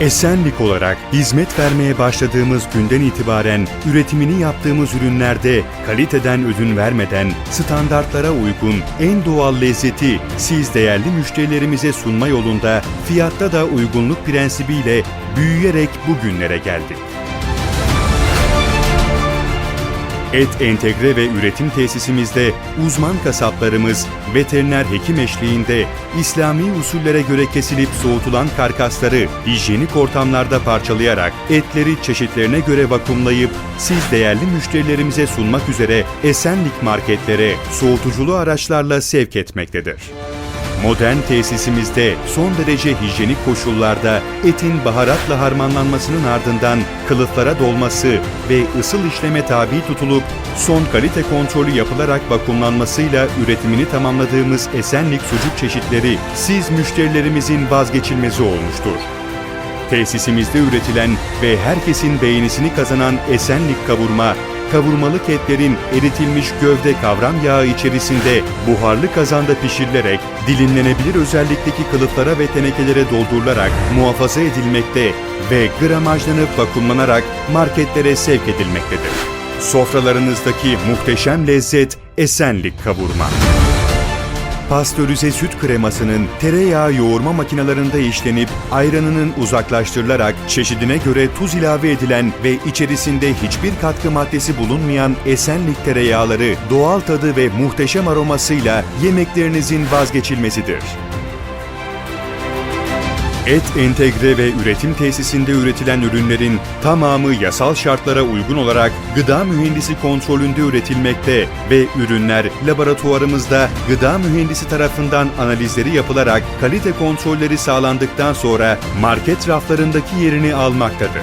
Esenlik olarak hizmet vermeye başladığımız günden itibaren üretimini yaptığımız ürünlerde kaliteden ödün vermeden standartlara uygun en doğal lezzeti siz değerli müşterilerimize sunma yolunda fiyatta da uygunluk prensibiyle büyüyerek bugünlere geldik. Et entegre ve üretim tesisimizde uzman kasaplarımız veteriner hekim eşliğinde İslami usullere göre kesilip soğutulan karkasları hijyenik ortamlarda parçalayarak etleri çeşitlerine göre vakumlayıp siz değerli müşterilerimize sunmak üzere Esenlik marketlere soğutuculu araçlarla sevk etmektedir. Modern tesisimizde son derece hijyenik koşullarda etin baharatla harmanlanmasının ardından kılıflara dolması ve ısıl işleme tabi tutulup son kalite kontrolü yapılarak vakumlanmasıyla üretimini tamamladığımız Esenlik sucuk çeşitleri siz müşterilerimizin vazgeçilmezi olmuştur. Tesisimizde üretilen ve herkesin beğenisini kazanan Esenlik kavurma, kavurmalık etlerin eritilmiş gövde kavram yağı içerisinde buharlı kazanda pişirilerek dilimlenebilir özellikteki kılıflara ve tenekelere doldurularak muhafaza edilmekte ve gramajlanıp vakumlanarak marketlere sevk edilmektedir. Sofralarınızdaki muhteşem lezzet Esenlik kavurma. Pastörize süt kremasının tereyağı yoğurma makinelerinde işlenip ayranının uzaklaştırılarak çeşidine göre tuz ilave edilen ve içerisinde hiçbir katkı maddesi bulunmayan Esenlik tereyağları doğal tadı ve muhteşem aromasıyla yemeklerinizin vazgeçilmesidir. Et entegre ve üretim tesisinde üretilen ürünlerin tamamı yasal şartlara uygun olarak gıda mühendisi kontrolünde üretilmekte ve ürünler laboratuvarımızda gıda mühendisi tarafından analizleri yapılarak kalite kontrolleri sağlandıktan sonra market raflarındaki yerini almaktadır.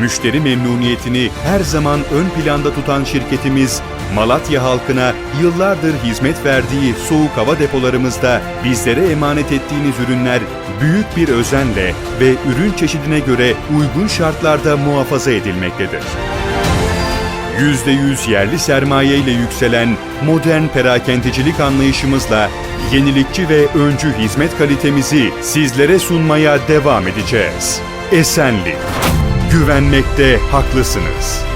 Müşteri memnuniyetini her zaman ön planda tutan şirketimiz, Malatya halkına yıllardır hizmet verdiği soğuk hava depolarımızda bizlere emanet ettiğiniz ürünler büyük bir özenle ve ürün çeşidine göre uygun şartlarda muhafaza edilmektedir. %100 yerli sermaye ile yükselen modern perakendecilik anlayışımızla yenilikçi ve öncü hizmet kalitemizi sizlere sunmaya devam edeceğiz. Esenlik. Güvenmekte haklısınız.